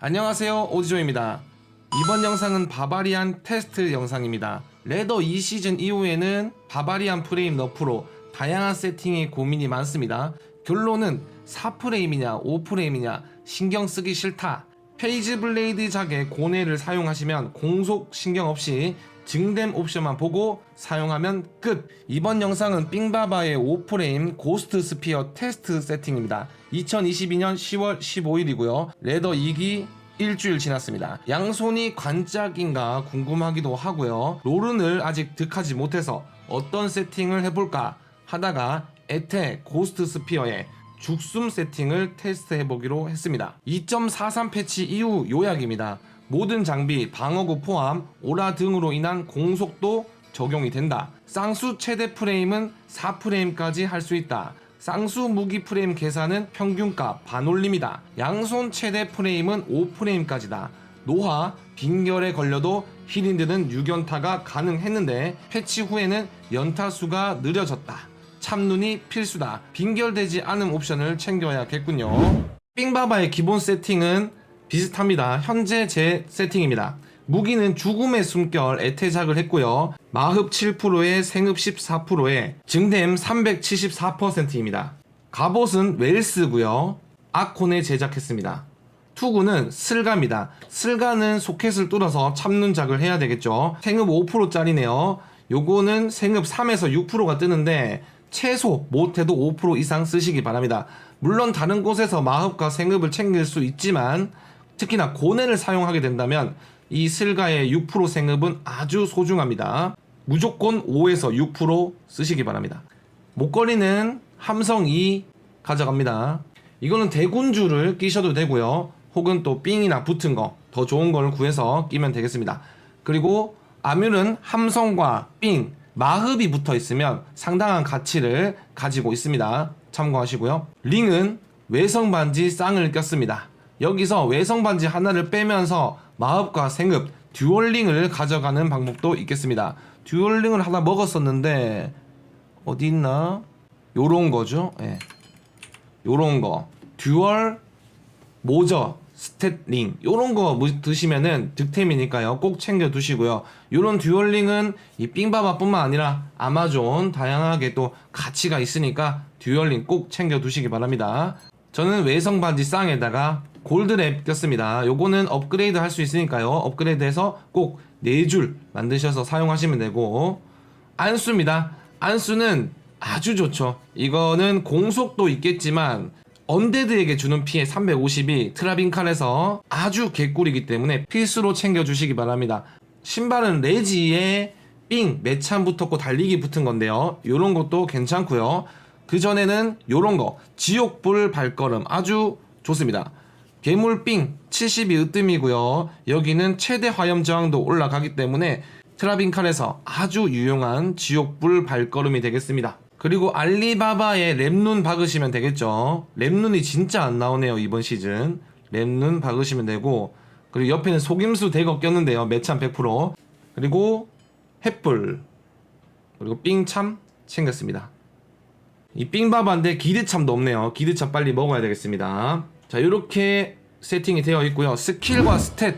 안녕하세요 오지조입니다. 이번 영상은 바바리안 테스트 영상입니다. 레더 2시즌 이후에는 바바리안 프레임 너프로 다양한 세팅에 고민이 많습니다. 결론은 4프레임이냐 5프레임이냐 신경 쓰기 싫다 페이지 블레이드 작의 고뇌를 사용하시면 공속 신경 없이 증댐 옵션만 보고 사용하면 끝! 이번 영상은 삥바바의 5프레임 고스트 스피어 테스트 세팅입니다. 2022년 10월 15일이고요. 레더 2기 일주일 지났습니다. 양손이 관짝인가 궁금하기도 하고요. 롤은을 아직 득하지 못해서 어떤 세팅을 해볼까 하다가 에테 고스트 스피어의 죽숨 세팅을 테스트해 보기로 했습니다. 2.43 패치 이후 요약입니다. 모든 장비, 방어구 포함, 오라 등으로 인한 공속도 적용이 된다. 쌍수 최대 프레임은 4프레임까지 할 수 있다. 쌍수 무기 프레임 계산은 평균값 반올림이다. 양손 최대 프레임은 5프레임까지다. 노화, 빈결에 걸려도 힐인드는 6연타가 가능했는데 패치 후에는 연타 수가 느려졌다. 참눈이 필수다. 빈결되지 않은 옵션을 챙겨야겠군요. 삥바바의 기본 세팅은 비슷합니다. 현재 제 세팅입니다. 무기는 죽음의 숨결 애태작을 했고요. 마흡 7%에 생흡 14%에 증댐 374%입니다. 갑옷은 웰스고요. 아콘에 제작했습니다. 투구는 슬가입니다. 슬가는 소켓을 뚫어서 참눈작을 해야 되겠죠. 생흡 5%짜리네요. 요거는 생흡 3에서 6%가 뜨는데 최소 못해도 5% 이상 쓰시기 바랍니다. 물론 다른 곳에서 마흡과 생흡을 챙길 수 있지만 특히나 고뇌를 사용하게 된다면 이 슬가의 6% 생흡은 아주 소중합니다. 무조건 5에서 6% 쓰시기 바랍니다. 목걸이는 함성 2 가져갑니다. 이거는 대군주를 끼셔도 되고요. 혹은 또 삥이나 붙은 거 더 좋은 걸 구해서 끼면 되겠습니다. 그리고 아뮬은 함성과 삥, 마흡이 붙어 있으면 상당한 가치를 가지고 있습니다. 참고하시고요. 링은 외성 반지 쌍을 꼈습니다. 여기서 외성 반지 하나를 빼면서 마흡과 생흡, 듀얼링을 가져가는 방법도 있겠습니다. 듀얼링을 하나 먹었었는데 어디 있나? 요런 거죠. 예. 요런 거. 듀얼 모저 스탯링 요런 거 무- 드시면은 득템이니까요. 꼭 챙겨 두시고요. 요런 듀얼링은 이 삥바바뿐만 아니라 아마존 다양하게 또 가치가 있으니까 듀얼링 꼭 챙겨 두시기 바랍니다. 저는 외성 반지 쌍에다가 골드랩 꼈습니다. 요거는 업그레이드 할 수 있으니까요. 업그레이드 해서 꼭 4줄 만드셔서 사용하시면 되고 안수입니다. 안수는 아주 좋죠. 이거는 공속도 있겠지만 언데드에게 주는 피해 350이 트라빈칼에서 아주 개꿀이기 때문에 필수로 챙겨주시기 바랍니다. 신발은 레지에 삥, 매참 붙었고 달리기 붙은 건데요. 요런 것도 괜찮고요. 그 전에는 요런 거 지옥불 발걸음 아주 좋습니다. 괴물삥 72 으뜸이고요. 여기는 최대 화염 저항도 올라가기 때문에 트라빈칼에서 아주 유용한 지옥불 발걸음이 되겠습니다. 그리고 알리바바의 랩눈 박으시면 되겠죠. 랩눈이 진짜 안 나오네요 이번 시즌. 랩눈 박으시면 되고 그리고 옆에는 속임수 대거 꼈는데요. 매참 100% 그리고 햇불 그리고 삥참 챙겼습니다. 이 삥바바인데 기드참도 없네요. 기드참 빨리 먹어야 되겠습니다. 자, 이렇게 세팅이 되어 있고요. 스킬과 스탯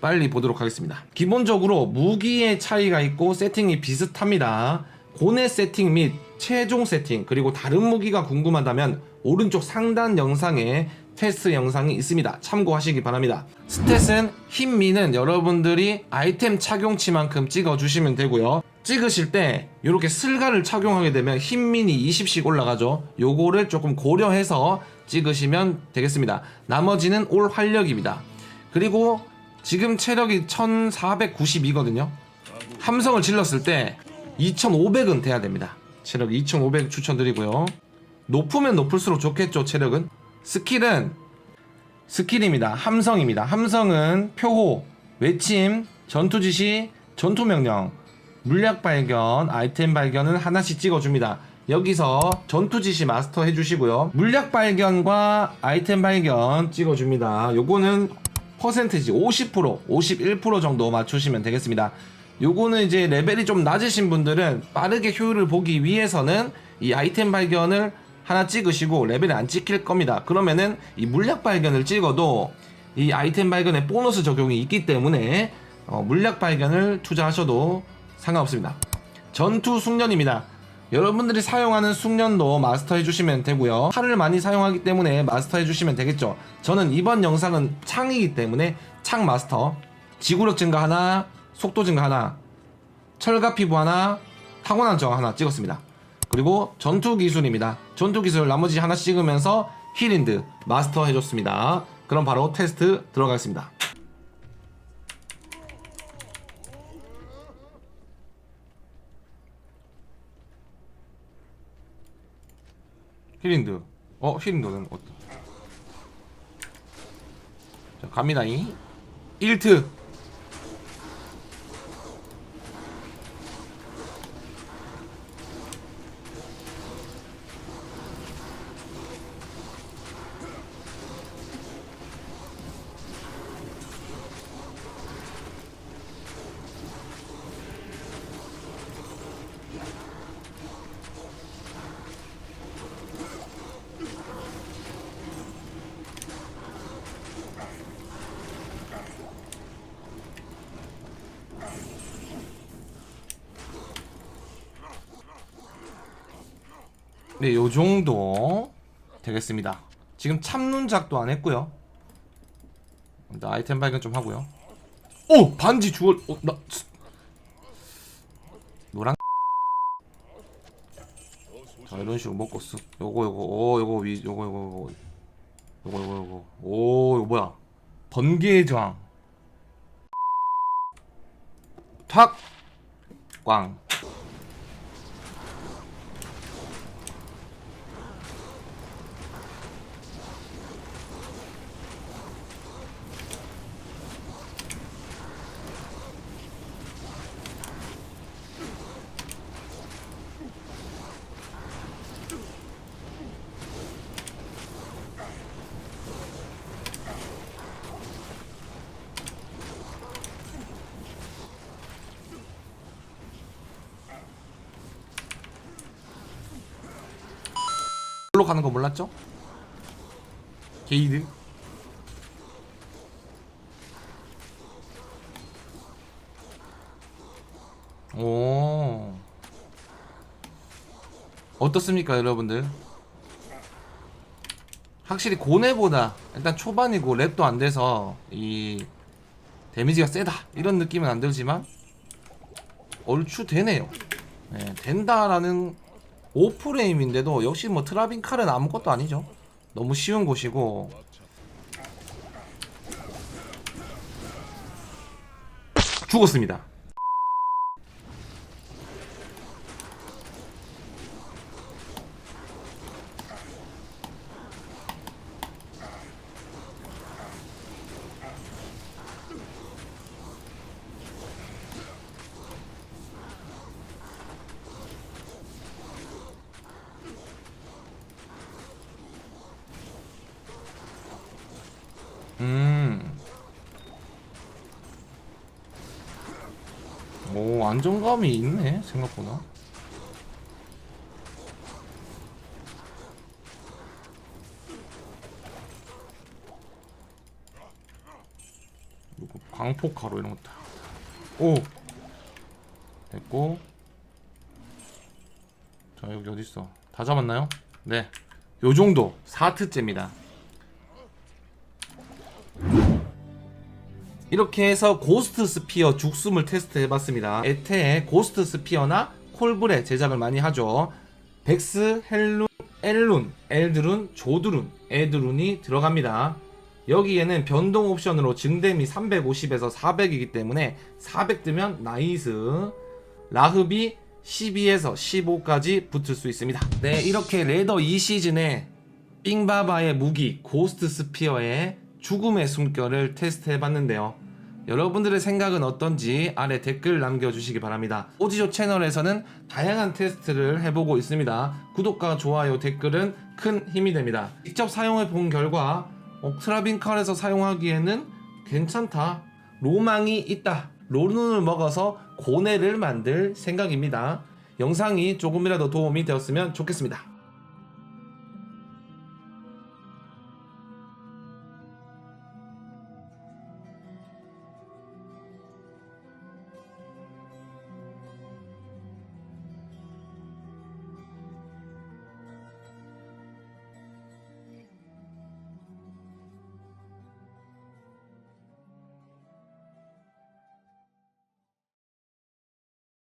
빨리 보도록 하겠습니다. 기본적으로 무기의 차이가 있고 세팅이 비슷합니다. 고뇌 세팅 및 최종 세팅 그리고 다른 무기가 궁금하다면 오른쪽 상단 영상에 테스트 영상이 있습니다. 참고하시기 바랍니다. 스탯은 흰미는 여러분들이 아이템 착용치만큼 찍어주시면 되고요. 찍으실 때 이렇게 슬가를 착용하게 되면 흰민이 20씩 올라가죠. 요거를 조금 고려해서 찍으시면 되겠습니다. 나머지는 올 활력입니다. 그리고 지금 체력이 1492거든요. 함성을 질렀을 때 2500은 돼야 됩니다. 체력 2500 추천드리고요. 높으면 높을수록 좋겠죠, 체력은. 스킬은 스킬입니다. 함성입니다. 함성은 표호, 외침, 전투 지시, 전투 명령, 물약 발견, 아이템 발견을 하나씩 찍어줍니다. 여기서 전투 지시 마스터 해주시고요. 물약 발견과 아이템 발견 찍어줍니다. 요거는 퍼센테지 50%, 51% 정도 맞추시면 되겠습니다. 요거는 이제 레벨이 좀 낮으신 분들은 빠르게 효율을 보기 위해서는 이 아이템 발견을 하나 찍으시고 레벨이 안 찍힐 겁니다. 그러면은 이 물약 발견을 찍어도 이 아이템 발견에 보너스 적용이 있기 때문에 어, 물약 발견을 투자하셔도 상관없습니다. 전투 숙련입니다. 여러분들이 사용하는 숙련도 마스터해 주시면 되고요. 칼을 많이 사용하기 때문에 마스터해 주시면 되겠죠. 저는 이번 영상은 창이기 때문에 창 마스터. 지구력 증가 하나, 속도 증가 하나, 철갑 피부 하나, 타고난 저항 하나 찍었습니다. 그리고 전투 기술입니다. 전투 기술 나머지 하나 찍으면서 힐인드 마스터 해줬습니다. 그럼 바로 테스트 들어가겠습니다. 힐인드. 어, 힐인드는 어떤? 자, 갑니다잉. 1트. 네, 요 정도 되겠습니다. 지금 참눈작도 안 했고요. 일단 아이템 발견 좀 하고요. 오! 반지 주얼, 어, 나, 스- 노랑. 자, 이런 식으로 먹고 쓱. 요거, 요거, 오, 요거 위, 요거, 요거, 요거. 요거, 요거, 요거. 오, 이거 뭐야. 번개의 저항. 탁! 꽝. 로 가는 거 몰랐죠? 게이드? 오. 어떻습니까 여러분들? 확실히 고뇌보다 일단 초반이고 랩도 안 돼서 이 데미지가 세다. 이런 느낌은 안 들지만 얼추 되네요. 네, 된다라는 5프레임인데도 역시 뭐 트라빈 칼은 아무것도 아니죠. 너무 쉬운 곳이고 죽었습니다. 음. 오, 안정감이 있네, 생각보다. 광폭가루 이런 것도. 오! 됐고. 자, 여기 어딨어? 다 잡았나요? 네. 요 정도. 4트째입니다. 이렇게 해서 고스트 스피어 죽숨을 테스트 해봤습니다. 에테에 고스트 스피어나 콜브레 제작을 많이 하죠. 백스, 헬룬, 엘룬, 엘드룬, 조드룬, 에드룬이 들어갑니다. 여기에는 변동 옵션으로 증댐이 350에서 400이기 때문에 400 뜨면 나이스 라흐비 12에서 15까지 붙을 수 있습니다. 네, 이렇게 레더 2시즌에 삥바바의 무기 고스트 스피어의 죽음의 숨결을 테스트해 봤는데요. 여러분들의 생각은 어떤지 아래 댓글 남겨주시기 바랍니다. 오지조 채널에서는 다양한 테스트를 해보고 있습니다. 구독과 좋아요, 댓글은 큰 힘이 됩니다. 직접 사용해 본 결과 어, 트라빈 칼에서 사용하기에는 괜찮다. 로망이 있다. 로눈을 먹어서 고뇌를 만들 생각입니다. 영상이 조금이라도 도움이 되었으면 좋겠습니다.